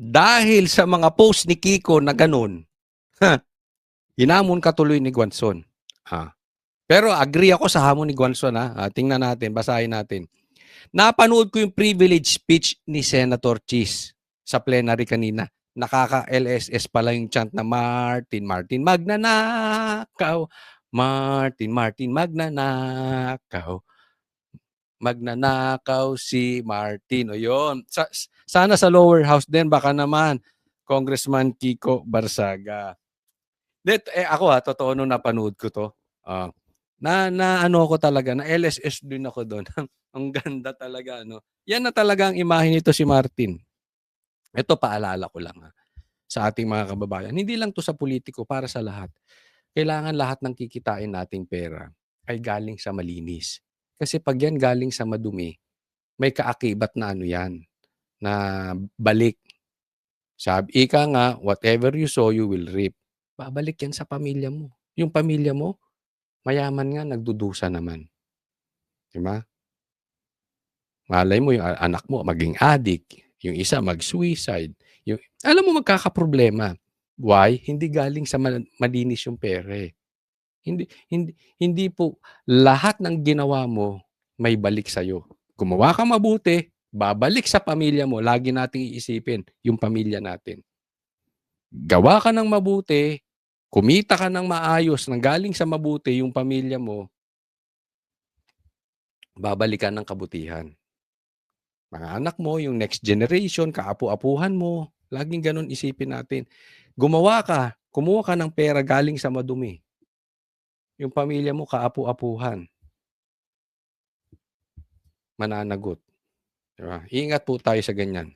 Dahil sa mga post ni Kiko na ganun, ha, hinamon ka tuloy ni Guanzon. Ha. Pero agree ako sa hamon ni Guanzon ha. Ah, tingnan natin, basahin natin. Napanood ko yung privilege speech ni Senator Cheese sa plenary kanina. Nakaka-LSS pala yung chant na Martin, Martin, magnanakaw. Martin, Martin, magnanakaw. Magnanakaw si Martin. O yun. Sa, sana sa lower house din, baka naman, Congressman Kiko Barsaga. That, eh, ako ha, totoo nung napanood ko to. Ah, na, na ano ako talaga, na LSS din ako doon. ang ganda talaga. No? Yan na talaga ang imahe nito si Martin. Ito paalala ko lang ha, sa ating mga kababayan. Hindi lang to sa politiko, para sa lahat. Kailangan lahat ng kikitain nating pera ay galing sa malinis. Kasi pag yan galing sa madumi, may kaakibat na ano yan, na balik. Sabi, ika nga, whatever you sow, you will reap. Babalik yan sa pamilya mo. Yung pamilya mo, mayaman nga, nagdudusa naman. Diba? Malay mo yung anak mo maging addict, yung isa mag-suicide. Yung, alam mo magkakaproblema. Why? Hindi galing sa malinis yung pere. Hindi hindi hindi po lahat ng ginawa mo may balik sa iyo. Gumawa ka mabuti, babalik sa pamilya mo. Lagi nating iisipin yung pamilya natin. Gawa ka ng mabuti, kumita ka ng maayos, nang galing sa mabuti yung pamilya mo, babalikan ng kabutihan. Mga anak mo, yung next generation, kaapu-apuhan mo, laging ganun isipin natin. Gumawa ka, kumuha ka ng pera galing sa madumi. Yung pamilya mo, kaapu-apuhan. Mananagot. Diba? Ingat po tayo sa ganyan.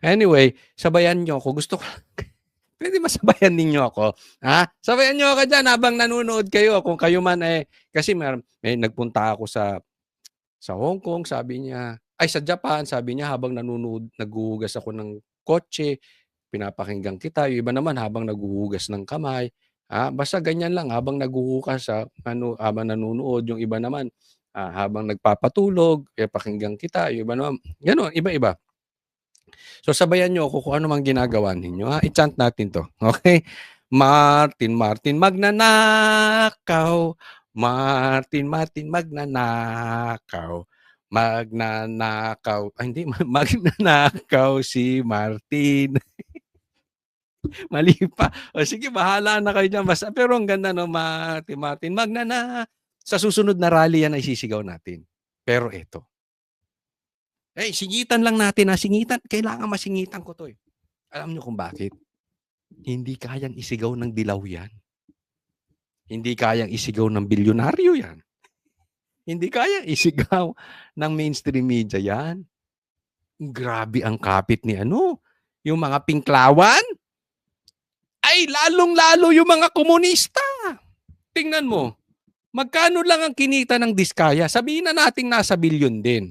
Anyway, sabayan nyo ako. Gusto ko, pwede masabayan ninyo ako. Ha? Sabayan nyo ako dyan habang nanonood kayo. Kung kayo man eh, kasi may, may nagpunta ako sa sa Hong Kong, sabi niya, ay sa Japan, sabi niya habang nanonood, naghuhugas ako ng kotse, pinapakinggan kita. Yung iba naman habang naghuhugas ng kamay. Ha? Basta ganyan lang habang naghuhugas, sa ano, habang nanonood. Yung iba naman, ah, habang nagpapatulog, eh, pakinggan kita. Yung iba naman, gano'n, iba-iba. So sabayan nyo ako kung ano mang ginagawa ninyo. Ha? I-chant natin to. Okay? Martin, Martin, magnanakaw. Martin, Martin, magnanakaw. Magnanakaw. Ah, hindi, magnanakaw si Martin. Mali pa. O sige, bahala na kayo dyan. Basta, pero ang ganda no, Martin, Martin, magnana. Sa susunod na rally yan ay sisigaw natin. Pero ito. Eh, singitan lang natin ha. Singitan. Kailangan masingitan ko to eh. Alam nyo kung bakit? Hindi kayang isigaw ng dilaw yan. Hindi kayang isigaw ng bilyonaryo yan. Hindi kayang isigaw ng mainstream media yan. Grabe ang kapit ni ano. Yung mga pinklawan. Ay, lalong-lalo yung mga komunista. Tingnan mo. Magkano lang ang kinita ng diskaya? Sabihin na nating nasa bilyon din.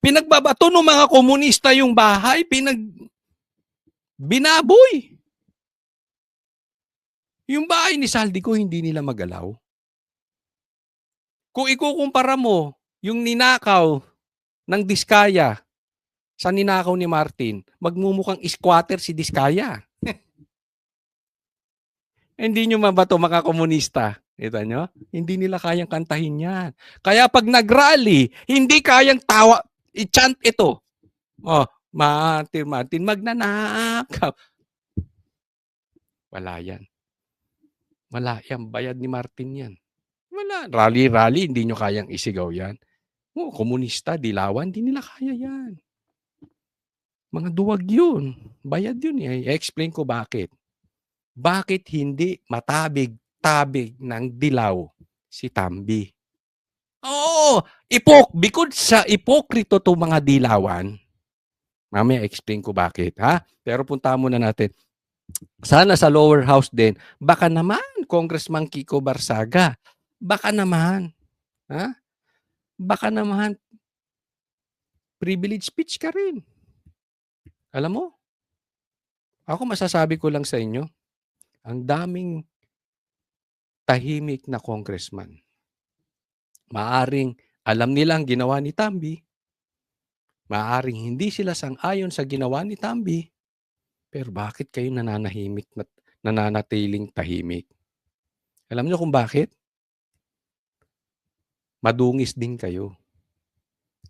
Pinagbabato ng mga komunista yung bahay, pinag binaboy. Yung bahay ni Saldico, hindi nila magalaw. Kung ikukumpara mo yung ninakaw ng Diskaya sa ninakaw ni Martin, magmumukhang squatter si Diskaya. hindi nyo mabato mga komunista. Kita nyo? Hindi nila kayang kantahin yan. Kaya pag nag-rally, hindi kayang tawa, i-chant ito. Oh, Martin, Martin, magnanakaw. Wala yan. Wala yan. Bayad ni Martin yan. Wala. Rally-rally, hindi nyo kayang isigaw yan. Oh, komunista, dilawan, hindi nila kaya yan. Mga duwag yun. Bayad yun eh. I-explain ko bakit. Bakit hindi matabig-tabig ng dilaw si Tambi? Oo, ipok. Bikod sa ipokrito to mga dilawan, mamaya explain ko bakit, ha? Pero punta muna natin. Sana sa lower house din, baka naman, Congressman Kiko Barsaga, baka naman, ha? Baka naman, privilege speech ka rin. Alam mo, ako masasabi ko lang sa inyo, ang daming tahimik na congressman. Maaring alam nila ang ginawa ni Tambi, Maaaring hindi sila sang-ayon sa ginawa ni Tambi, pero bakit kayo nananahimik at nananatiling tahimik? Alam niyo kung bakit? Madungis din kayo.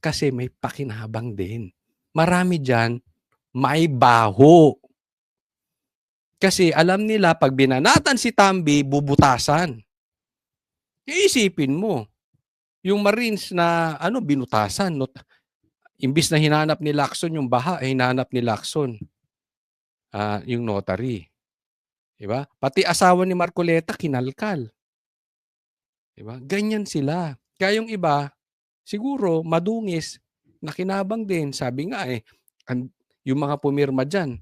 Kasi may pakinabang din. Marami diyan may baho. Kasi alam nila pag binanatan si Tambi, bubutasan. Iisipin mo, yung Marines na ano binutasan, not, imbis na hinanap ni Lacson yung baha, eh, hinanap ni Lacson ah, yung notary. Diba? Pati asawa ni Marcoleta kinalkal. Diba? Ganyan sila. Kaya yung iba, siguro madungis, nakinabang din. Sabi nga eh, an- yung mga pumirma dyan,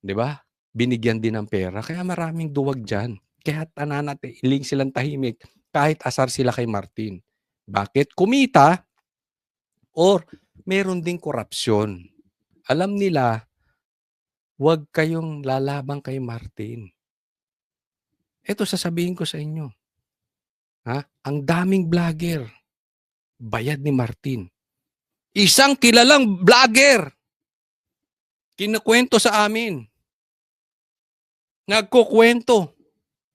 di ba? Binigyan din ng pera. Kaya maraming duwag dyan. Kaya tananatiling silang tahimik kahit asar sila kay Martin. Bakit? Kumita or meron ding korupsyon. Alam nila, huwag kayong lalabang kay Martin. Ito sasabihin ko sa inyo. Ha? Ang daming vlogger. Bayad ni Martin. Isang kilalang vlogger. Kinukwento sa amin. Nagkukwento.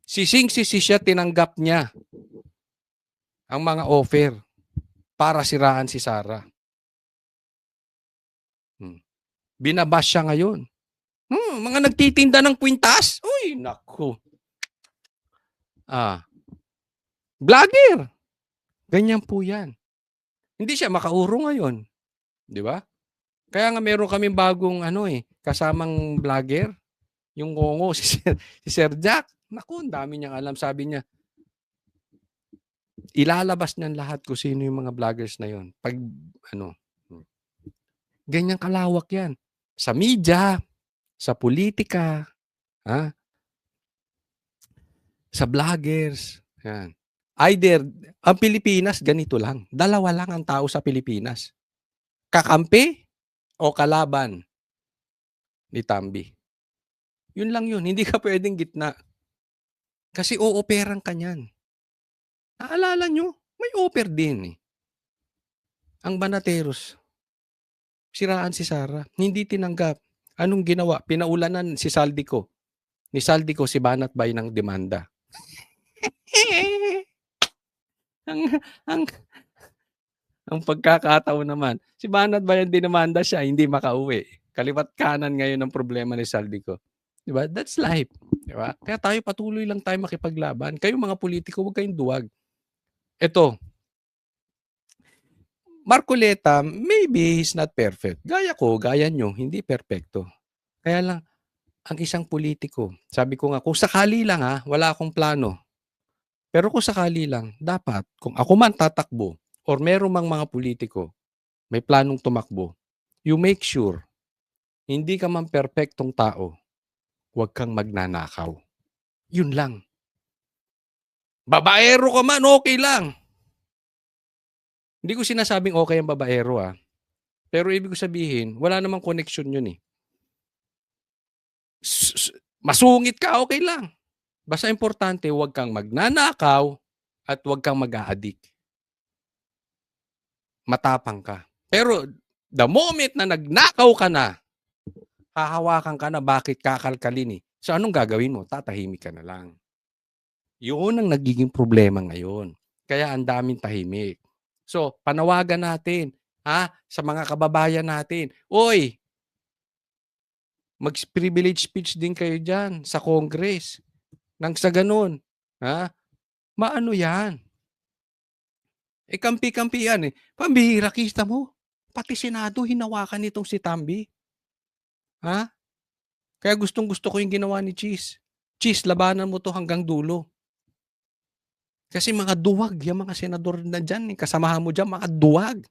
Sising-sisi siya, tinanggap niya ang mga offer para siraan si Sarah. Hmm. Binabash siya ngayon. Hmm, mga nagtitinda ng kwintas? Uy, naku. Ah. Vlogger. Ganyan po yan. Hindi siya makauro ngayon. Di ba? Kaya nga meron kami bagong ano eh, kasamang vlogger. Yung ngongo, si Sir, si Sir Jack. Naku, dami niyang alam. Sabi niya, ilalabas niyan lahat kung sino yung mga vloggers na yon. Pag, ano, ganyan kalawak yan. Sa media, sa politika, ha? sa vloggers, yan. Either, ang Pilipinas, ganito lang. Dalawa lang ang tao sa Pilipinas. Kakampi o kalaban ni Tambi. Yun lang yun. Hindi ka pwedeng gitna. Kasi ooperan ka niyan. Naalala nyo, may offer din eh. Ang Banateros, siraan si Sara. Hindi tinanggap. Anong ginawa? Pinaulanan si Saldico. Ni Saldico si Banat Bay ng demanda. ang, ang, ang pagkakataon naman, si Banat Bay ang dinamanda siya, hindi makauwi. Kaliwat kanan ngayon ang problema ni Saldico. Di ba? That's life. Di ba? Kaya tayo patuloy lang tayo makipaglaban. Kayo mga politiko, huwag kayong duwag. Ito, Marcoleta, maybe he's not perfect. Gaya ko, gaya nyo, hindi perfecto. Kaya lang, ang isang politiko, sabi ko nga, kung sakali lang ha, wala akong plano. Pero kung sakali lang, dapat, kung ako man tatakbo, or meron mang mga politiko, may planong tumakbo, you make sure, hindi ka man perfectong tao, huwag kang magnanakaw. Yun lang. Babaero ka man, okay lang. Hindi ko sinasabing okay ang babaero ah. Pero ibig ko sabihin, wala namang connection yun eh. Masungit ka, okay lang. Basta importante, huwag kang magnanakaw at huwag kang mag-a-addict. Matapang ka. Pero the moment na nagnakaw ka na, hahawakan ka na bakit kakalkalin eh. So anong gagawin mo? Tatahimik ka na lang. Yun ang nagiging problema ngayon. Kaya ang daming tahimik. So, panawagan natin, ha, sa mga kababayan natin. Oy, mag-privilege speech din kayo dyan sa Congress. Nang sa ganun, ha, maano yan? Eh, kampi-kampi yan eh. Pambihira, kita mo. Pati Senado, hinawakan nitong si Tambi. Ha? Kaya gustong gusto ko yung ginawa ni Cheese. Cheese, labanan mo to hanggang dulo. Kasi mga duwag, yung mga senador na dyan, kasamahan mo dyan, mga duwag.